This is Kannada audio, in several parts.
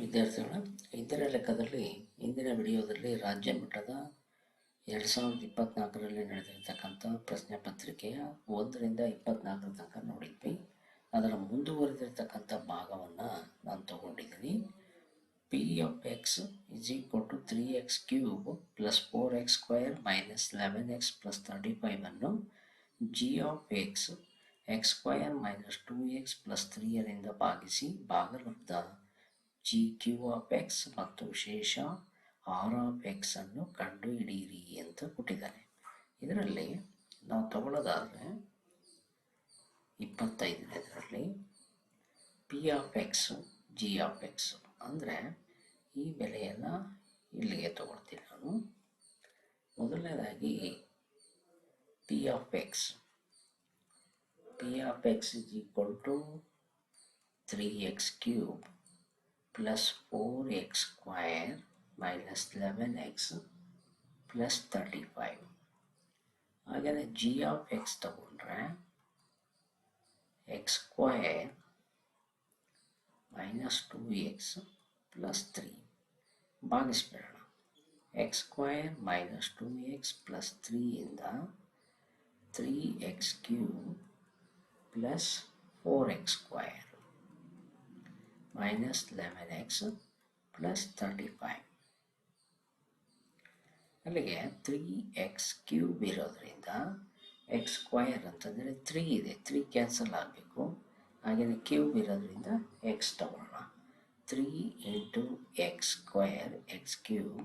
ವಿದ್ಯಾರ್ಥಿಗಳ ಇದರ ಲೆಕ್ಕದಲ್ಲಿ ಇಂದಿನ ವಿಡಿಯೋದಲ್ಲಿ ರಾಜ್ಯ ಮಟ್ಟದ ಎರಡು ಸಾವಿರದ ಇಪ್ಪತ್ನಾಲ್ಕರಲ್ಲಿ ನಡೆದಿರ್ತಕ್ಕಂಥ ಪ್ರಶ್ನೆ ಪತ್ರಿಕೆಯ ಒಂದರಿಂದ ಇಪ್ಪತ್ನಾಲ್ಕರ ತನಕ ನೋಡಿದ್ವಿ. ಅದರ ಮುಂದುವರೆದಿರ್ತಕ್ಕಂಥ ಭಾಗವನ್ನು ನಾನು ತಗೊಂಡಿದ್ದೀನಿ. P F X is equal to three X cube plus four X square minus eleven X plus thirty ಫೈವನ್ನು G of X X square minus two X plus ತ್ರೀಯರಿಂದ ಭಾಗಿಸಿ ಭಾಗಲಬ್ಧ. ಜಿ ಕ್ಯೂ ಆಫ್ ಎಕ್ಸ್ ಮತ್ತು ಶೇಷ ಆರ್ ಆಫ್ ಎಕ್ಸ್ ಅನ್ನು ಕಂಡುಹಿಡಿಯಿರಿ ಅಂತ ಕೊಟ್ಟಿದ್ದಾನೆ ಇದರಲ್ಲಿ ನಾವು ತಗೊಳ್ಳೋದಾದರೆ ಇಪ್ಪತ್ತೈದನೇದರಲ್ಲಿ P of X G of X ಅಂದರೆ ಈ ಬೆಲೆಯನ್ನು ಇಲ್ಲಿಗೆ ತಗೊಳ್ತೀನಿ ನಾನು. ಮೊದಲನೇದಾಗಿ P of X P of X is equal to three X cube plus four X square minus eleven X plus thirty five ಹಾಗೆಯೇ ಜಿ ಆಫ್ ಎಕ್ಸ್ ತಗೊಂಡ್ರೆ X square minus two X plus three ಭಾಗಿಸ್ಬಿಡೋಣ X square minus two X plus ತ್ರೀಯಿಂದ three X cube plus four X square X plus thirty five ಅಲ್ಲಿಗೆ ತ್ರೀ ಎಕ್ಸ್ ಕ್ಯೂಬ್ ಇರೋದ್ರಿಂದ ಎಕ್ಸ್ ಸ್ಕ್ವಯರ್ ಅಂತಂದರೆ ತ್ರೀ ಇದೆ. ತ್ರೀ ಕ್ಯಾನ್ಸಲ್ ಆಗಬೇಕು. ಹಾಗೆಯೇ ಕ್ಯೂಬ್ ಇರೋದ್ರಿಂದ ಎಕ್ಸ್ ತಗೊಳ್ಳೋಣ. Three into X square X cube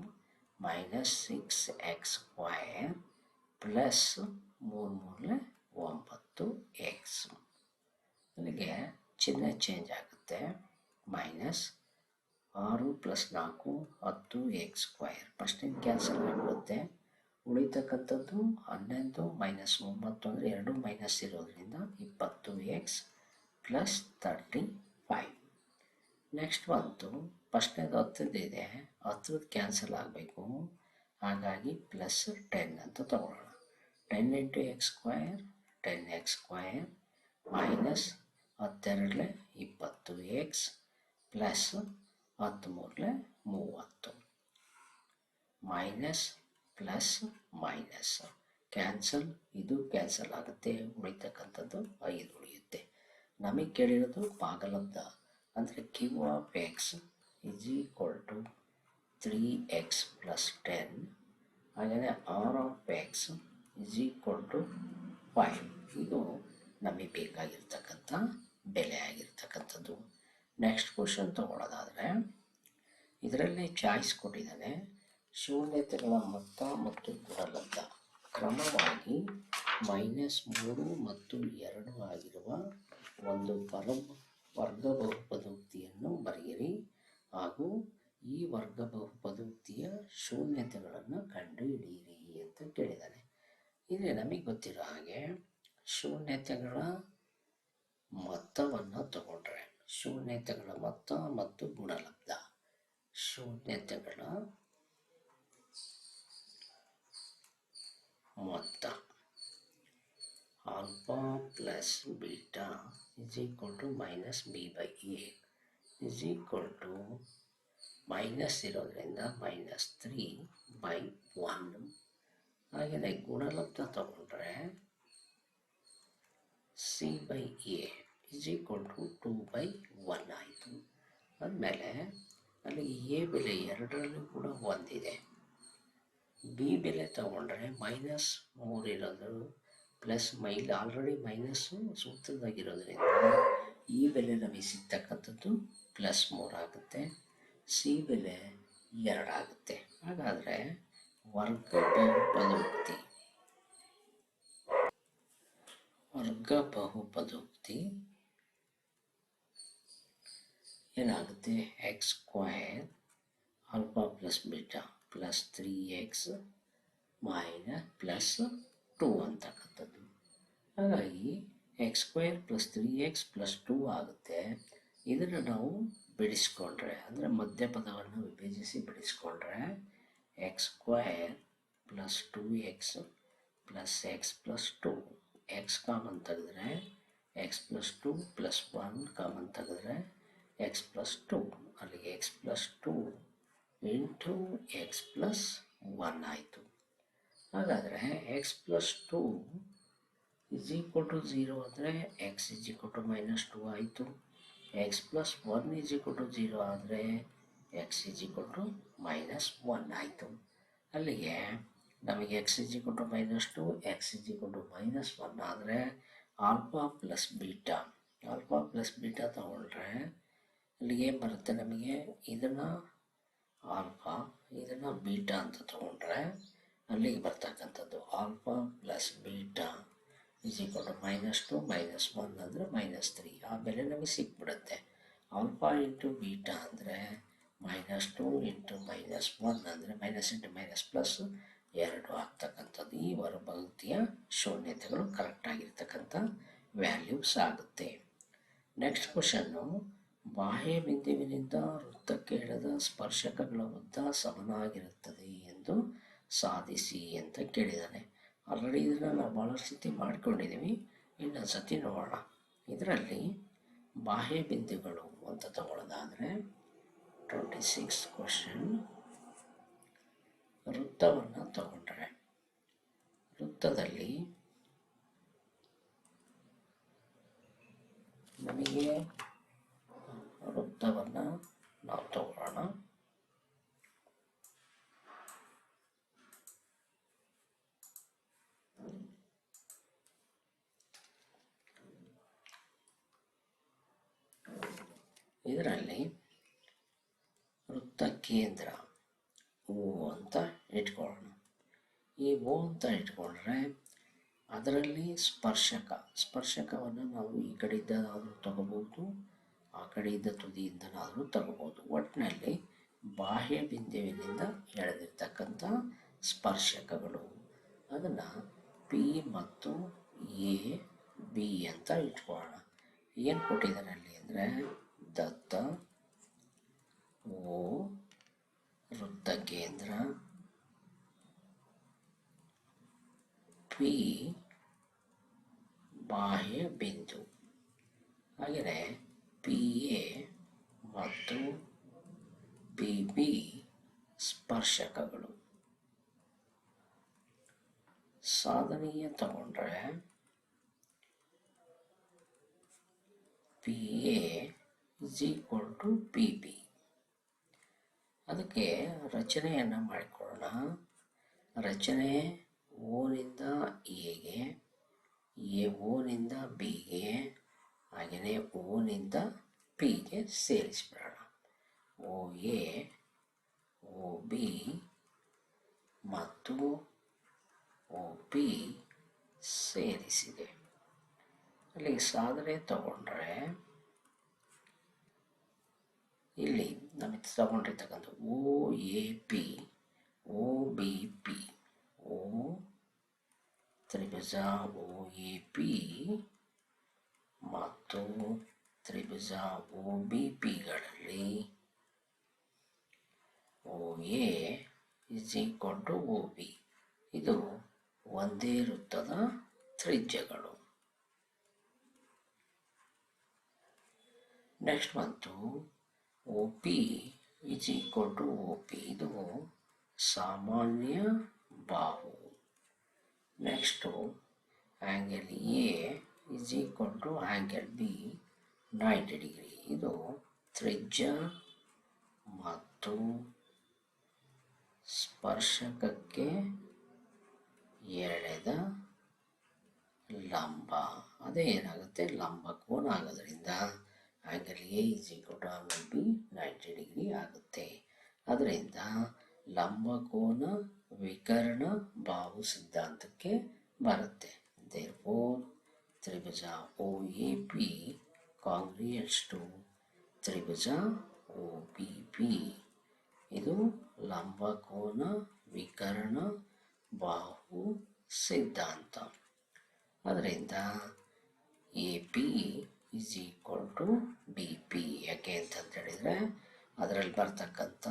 minus six X square plus ಮೂರು ಮೂರಲೆ ಒಂಬತ್ತು ಎಕ್ಸ್ ಅಲ್ಲಿಗೆ ಚಿಹ್ನೆ ಚೇಂಜ್ ಆಗುತ್ತೆ. ಮೈನಸ್ ಆರು ಪ್ಲಸ್ ನಾಲ್ಕು ಹತ್ತು ಎಕ್ಸ್ ಸ್ಕ್ವಯರ್ ಫಸ್ಟಿಂದ ಕ್ಯಾನ್ಸಲ್ ಆಗಿಬಿಡುತ್ತೆ ಉಳಿತಕ್ಕಂಥದ್ದು ಹನ್ನೊಂದು ಮೈನಸ್ ಒಂಬತ್ತು ಅಂದರೆ ಎರಡು ಮೈನಸ್ ಇರೋದ್ರಿಂದ ಇಪ್ಪತ್ತು X plus thirty five. Next ಬಂತು. ಫಸ್ಟ್ನೇದು ಹತ್ತದಿದೆ ಹತ್ತದ ಕ್ಯಾನ್ಸಲ್ ಆಗಬೇಕು. ಹಾಗಾಗಿ ಪ್ಲಸ್ ಟೆನ್ ಅಂತ ತಗೊಳ್ಳೋಣ. Ten into X square ten X square minus ಹತ್ತೆರಡಲೆ ಇಪ್ಪತ್ತು ಎಕ್ಸ್ ಪ್ಲಸ್ ಹತ್ತು ಮೂರಲೆ ಮೂವತ್ತು. Minus plus minus. ಕ್ಯಾನ್ಸಲ್, ಇದು ಕ್ಯಾನ್ಸಲ್ ಆಗುತ್ತೆ, ಉಳಿತಕ್ಕಂಥದ್ದು ಐದು ಉಳಿಯುತ್ತೆ. ನಮಗೆ ಕೇಳಿರೋದು ಭಾಗಲಬ್ಧ ಅಂದರೆ Q of X is equal to three X plus ten ಹಾಗೆಯೇ R of X is equal to five ಇದು ನಮಗೆ ಬೇಕಾಗಿರ್ತಕ್ಕಂಥ ಬೆಲೆ ಆಗಿರ್ತಕ್ಕಂಥದ್ದು. ನೆಕ್ಸ್ಟ್ ಕ್ವಶನ್ ತಗೊಳ್ಳೋದಾದರೆ ಇದರಲ್ಲಿ ಚಾಯ್ಸ್ ಕೊಟ್ಟಿದ್ದಾನೆ. ಶೂನ್ಯತೆಗಳ ಮೊತ್ತ ಮತ್ತು ಗುಣಲಬ್ಧ. ಕ್ರಮವಾಗಿ ಮೈನಸ್ ಮೂರು ಮತ್ತು ಎರಡು ಆಗಿರುವ ಒಂದು ಪರ ವರ್ಗ ಬಹುಪದೋಕ್ತಿಯನ್ನು ಬರೆಯಿರಿ. ಹಾಗೂ ಈ ವರ್ಗ ಬಹುಪದೋಕ್ತಿಯ ಶೂನ್ಯತೆಗಳನ್ನು ಕಂಡುಹಿಡಿಯಿರಿ ಅಂತ ಕೇಳಿದ್ದಾನೆ. ಇಲ್ಲಿ ನಮಗೆ ಗೊತ್ತಿರೋ ಹಾಗೆ, ಶೂನ್ಯತೆಗಳ ಮೊತ್ತವನ್ನು ತಗೊಂಡ್ರೆ ಶೂನ್ಯತೆಗಳ ಮೊತ್ತ ಮತ್ತು ಗುಣಲಬ್ಧ. ಶೂನ್ಯತೆಗಳ ಮೊತ್ತ. Alpha plus beta is equal to minus B by A is equal to minus ಇರೋದ್ರಿಂದ ಮೈನಸ್ ತ್ರೀ ಬೈ ಒನ್. ಹಾಗೆಯೇ ಗುಣಲಬ್ಧ ತಗೊಂಡ್ರೆ C by A is equal to two by one ಆಯಿತು. ಆದಮೇಲೆ ಅಲ್ಲಿ ಎ ಬೆಲೆ ಎರಡರಲ್ಲೂ ಕೂಡ ಒಂದಿದೆ. ಬಿ ಬೆಲೆ ತಗೊಂಡ್ರೆ ಮೈನಸ್ ಮೂರಿರೋದು ಪ್ಲಸ್ ಮೈಲ್, ಆಲ್ರೆಡಿ ಮೈನಸ್ಸು ಸೂತ್ರದಾಗಿರೋದ್ರಿಂದ ಈ ಬೆಲೆ ನಮಗೆ ಸಿಗ್ತಕ್ಕಂಥದ್ದು ಪ್ಲಸ್ ಮೂರಾಗುತ್ತೆ ಸಿ ಬೆಲೆ ಎರಡಾಗುತ್ತೆ ಹಾಗಾದರೆ ವರ್ಗ ಬಹುಪದೋಕ್ತಿ ವರ್ಗ ಬಹುಪದೋಕ್ತಿ ಏನಾಗುತ್ತೆ? X square alpha plus beta plus three X minus plus two ಅಂತಕ್ಕಂಥದ್ದು ಹಾಗಾಗಿ X square plus three X plus two ಆಗುತ್ತೆ. ಇದನ್ನು ನಾವು ಬಿಡಿಸ್ಕೊಂಡ್ರೆ, ಅಂದರೆ ಮಧ್ಯಪದವನ್ನು ವಿಭಜಿಸಿ ಬಿಡಿಸ್ಕೊಂಡ್ರೆ X square plus two X plus X plus two X common ತೆಗೆದ್ರೆ X plus two plus one common ತೆಗೆದ್ರೆ ಎಕ್ಸ್ ಪ್ಲಸ್ ಟು ಅಲ್ಲಿಗೆ X plus two into X plus one ಆಯಿತು ಹಾಗಾದರೆ X plus two is equal to zero ಅಂದರೆ X is equal to minus two ಆಯಿತು X plus one is equal to zero ಆದರೆ X is equal to minus one ಆಯಿತು ಅಲ್ಲಿಗೆ ನಮಗೆ X is equal to minus two X is equal to minus one ಆದರೆ alpha plus beta alpha plus beta ತಗೊಂಡ್ರೆ ಅಲ್ಲಿಗೆ ಏನು ಬರುತ್ತೆ ನಮಗೆ. ಇದನ್ನು ಆಲ್ಫಾ, ಇದನ್ನು ಬೀಟಾ ಅಂತ ತಗೊಂಡ್ರೆ ಅಲ್ಲಿಗೆ ಬರ್ತಕ್ಕಂಥದ್ದು alpha plus beta is equal to minus two minus one ಅಂದರೆ ಮೈನಸ್ ತ್ರೀ ಆ ಬೆಲೆ ನಮಗೆ ಸಿಕ್ಬಿಡುತ್ತೆ. ಆಲ್ಫಾ ಇಂಟು ಬೀಟಾ ಅಂದರೆ minus two into minus one ಅಂದರೆ ಮೈನಸ್ ಇಂಟು ಮೈನಸ್ ಪ್ಲಸ್ ಎರಡು ಆಗ್ತಕ್ಕಂಥದ್ದು. ಈ ವರ್ಭಕ್ತಿಯ ಶೂನ್ಯತೆಗಳು ಕರೆಕ್ಟಾಗಿರ್ತಕ್ಕಂಥ ವ್ಯಾಲ್ಯೂಸ್ ಆಗುತ್ತೆ. ನೆಕ್ಸ್ಟ್ ಕ್ವಶನ್ನು ಬಾಹ್ಯ ಬಿಂದುವಿನಿಂದ ವೃತ್ತಕ್ಕೆ ಎಳೆದ ಸ್ಪರ್ಶಕಗಳ ಉದ್ದ ಸಮನಾಗಿರುತ್ತದೆ ಎಂದು ಸಾಧಿಸಿ ಅಂತ ಕೇಳಿದ್ದಾನೆ ಆಲ್ರೆಡಿ ಇದನ್ನು ನಾವು ಭಾಳಷ್ಟು ಸತಿ ಮಾಡ್ಕೊಂಡಿದ್ದೀವಿ ಇನ್ನೊಂದು ಸತಿ ನೋಡೋಣ. ಇದರಲ್ಲಿ ಬಾಹ್ಯ ಬಿಂದುಗಳು ಅಂತ ತಗೊಳ್ಳೋದಾದರೆ ಟ್ವೆಂಟಿ ಸಿಕ್ಸ್ ಕ್ವಶನ್ ವೃತ್ತವನ್ನು ತಗೊಂಡ್ರೆ ವೃತ್ತದಲ್ಲಿ ನಮಗೆ ವೃತ್ತವನ್ನು ನಾವು ತಗೊಳ್ಳೋಣ ಇದರಲ್ಲಿ ವೃತ್ತ ಕೇಂದ್ರ ಓ ಅಂತ ಇಟ್ಕೊಳ್ಳೋಣ. ಈ ಓ ಅಂತ ಇಟ್ಕೊಂಡ್ರೆ ಅದರಲ್ಲಿ ಸ್ಪರ್ಶಕ, ಸ್ಪರ್ಶಕವನ್ನು ನಾವು ಈ ಕಡೆಯಿಂದನಾದರೂ ತಗೋಬೋದು, ಆ ಕಡೆಯಿಂದ ತುದಿಯಿಂದನಾದರೂ ತಗೋಬೋದು. ಒಟ್ಟಿನಲ್ಲಿ ಬಾಹ್ಯ ಬಿಂದುವಿನಿಂದ ಎಳೆದಿರ್ತಕ್ಕಂಥ ಸ್ಪರ್ಶಕಗಳು. ಅದನ್ನು ಪಿ ಮತ್ತು ಎ, ಬಿ ಅಂತ ಇಟ್ಕೊಳ್ಳೋಣ. ಏನು ಕೊಟ್ಟಿದ್ದಾರೆ ಅಲ್ಲಿ ಅಂದರೆ ದತ್ತ, ಓ ವೃತ್ತ ಕೇಂದ್ರ ಪಿ, ಬಾಹ್ಯ ಬಿಂದು. ಹಾಗೆಯೇ ಪಿ, ಎ ಮತ್ತು ಪಿ, ಬಿ ಸ್ಪರ್ಶಕಗಳು. ಸಾಧನೀಯ ತಗೊಂಡ್ರೆ P, A is equal to P B ಅದಕ್ಕೆ ರಚನೆಯನ್ನು ಮಾಡಿಕೊಳ್ಳೋಣ. ರಚನೆ ಓನಿಂದ ಎಗೆ ಎ ಓನಿಂದ ಬಿಗೆ ಹಾಗೆಯೇ ಓನಿಂದ ಪಿಗೆ ಸೇರಿಸ್ಬಿಡೋಣ. ಓ ಎ ಓ ಬಿ ಮತ್ತು ಓ ಪಿ ಸೇರಿಸಿದೆ. ಅಲ್ಲಿಗೆ ಸಾಧನೆ ತಗೊಂಡ್ರೆ ಇಲ್ಲಿ ನಮಗೆ ತಗೊಂಡಿರ್ತಕ್ಕಂಥ O A P O B P O Tribhuja O A P ಮತ್ತು ತ್ರಿಭುಜ O B ಪಿಗಳಲ್ಲಿ O A is equal to O B ಇದು ಒಂದೇ ವೃತ್ತದ ತ್ರಿಜ್ಯಗಳು. ನೆಕ್ಸ್ಟ್ ಬಂತು O P is equal to O P ಇದು ಸಾಮಾನ್ಯ ಬಾಹು. Next angle A is equal to angle B ninety degree ಇದು ತ್ರಿಜ್ಯ ಮತ್ತು ಸ್ಪರ್ಶಕಕ್ಕೆ ಎಳೆದ ಲಂಬ. ಅದೇ ಏನಾಗುತ್ತೆ ಲಂಬ ಕೋನ ಆಗೋದ್ರಿಂದ angle A is equal to angle B ninety degree ಆಗುತ್ತೆ. ಅದರಿಂದ ಲಂಬಕೋನ, ವಿಕರ್ಣ ಬಾಹು ಸಿದ್ಧಾಂತಕ್ಕೆ ಬರುತ್ತೆ. Therefore Tribhuja O A P congruent to Tribhuja O B P ಇದು ಲಂಬಕೋನ, ವಿಕರ್ಣ ಬಾಹು ಸಿದ್ಧಾಂತ. ಅದರಿಂದ A P is equal to B P ಯಾಕೆ ಅಂತಂತ ಹೇಳಿದರೆ, ಅದರಲ್ಲಿ ಬರ್ತಕ್ಕಂಥ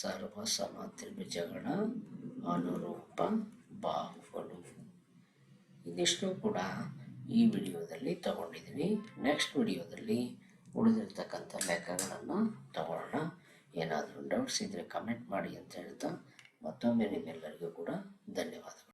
ಸರ್ವ ಸಮ ತ್ರಿಭುಜಗಳ ಅನುರೂಪ ಬಾಹುಗಳು. ಇದಿಷ್ಟು ಕೂಡ ಈ ವಿಡಿಯೋದಲ್ಲಿ ತಗೊಂಡಿದ್ದೀನಿ ನೆಕ್ಸ್ಟ್ ವಿಡಿಯೋದಲ್ಲಿ ಉಳಿದಿರ್ತಕ್ಕಂಥ ಲೆಕ್ಕಗಳನ್ನು ತಗೊಳ್ಳೋಣ. ಡೌಟ್ಸ್ ಇದ್ದರೆ ಕಮೆಂಟ್ ಮಾಡಿ ಅಂತ ಹೇಳ್ತಾ ಮತ್ತೊಮ್ಮೆ ನಿಮ್ಮೆಲ್ಲರಿಗೂ ಕೂಡ ಧನ್ಯವಾದಗಳು.